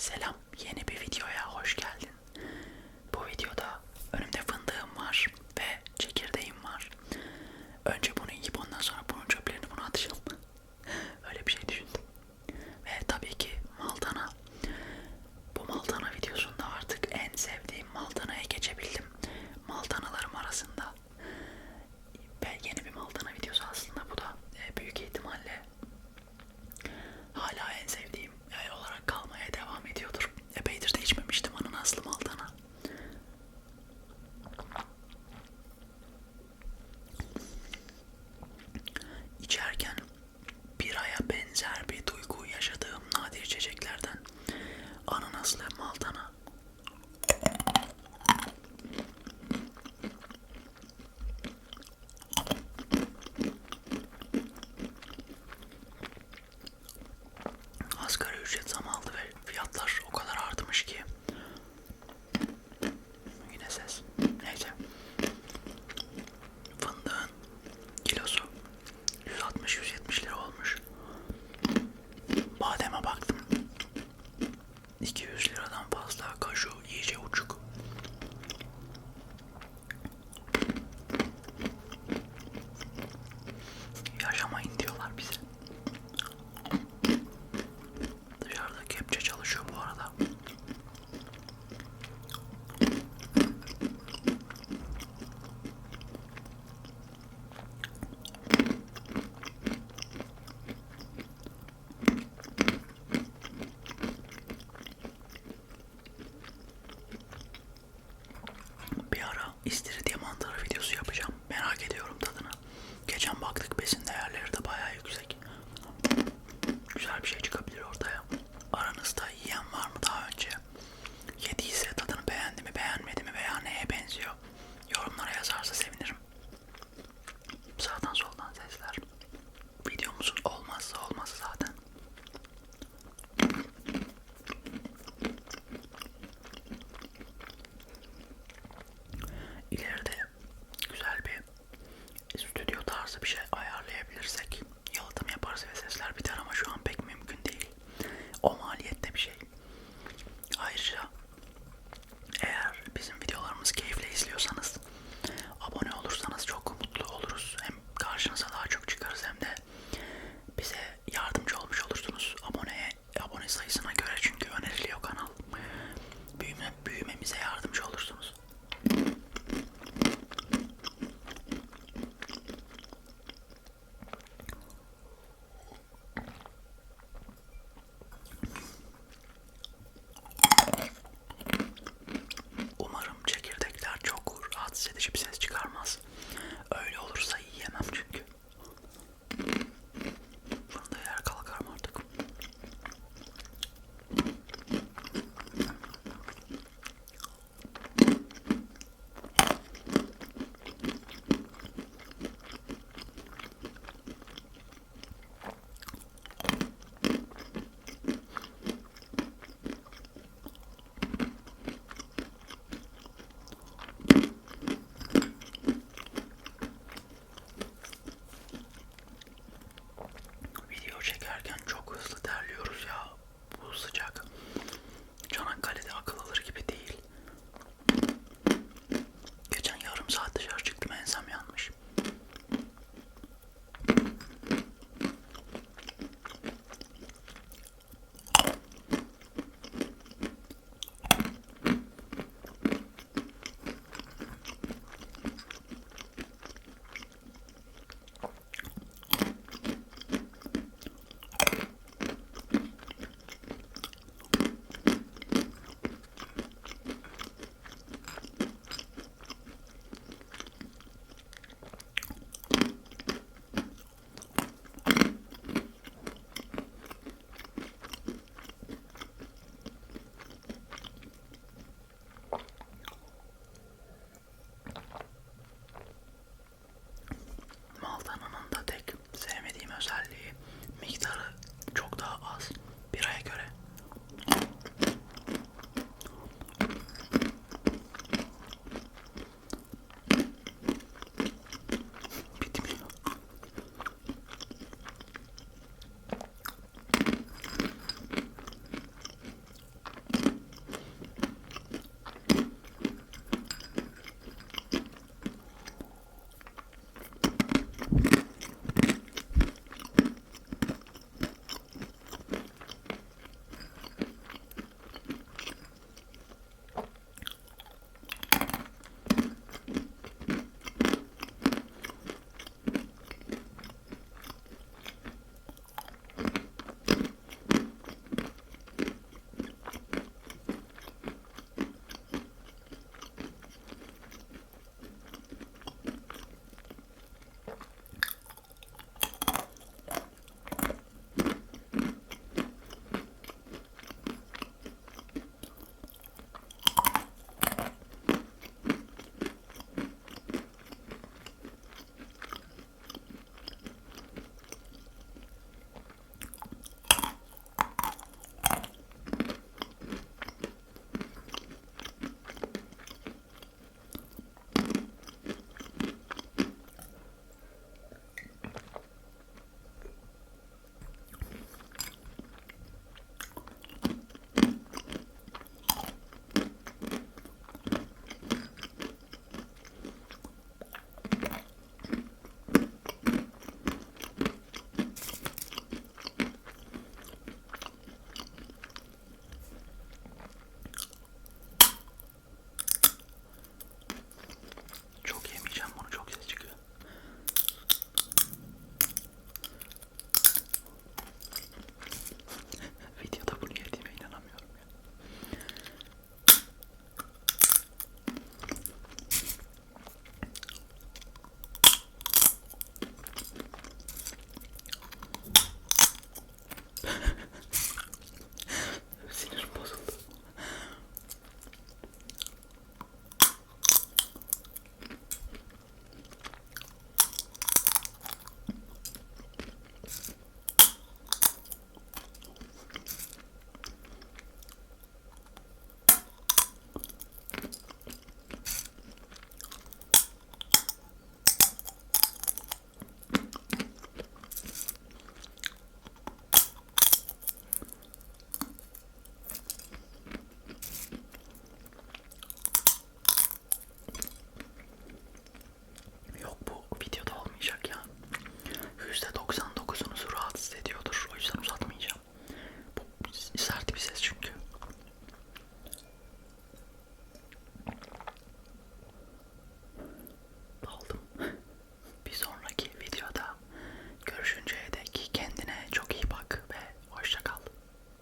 Selam, yeni bir videoya hoş geldin. Bu videoda önümde fındığım var ve çekirdeğim var. Önce ücret zam aldı ve fiyatlar o kadar artmış ki. Yine ses. Neyse. Fındığın kilosu 160-170 lira olmuş. Bademe baktım. 200 lira. İstiri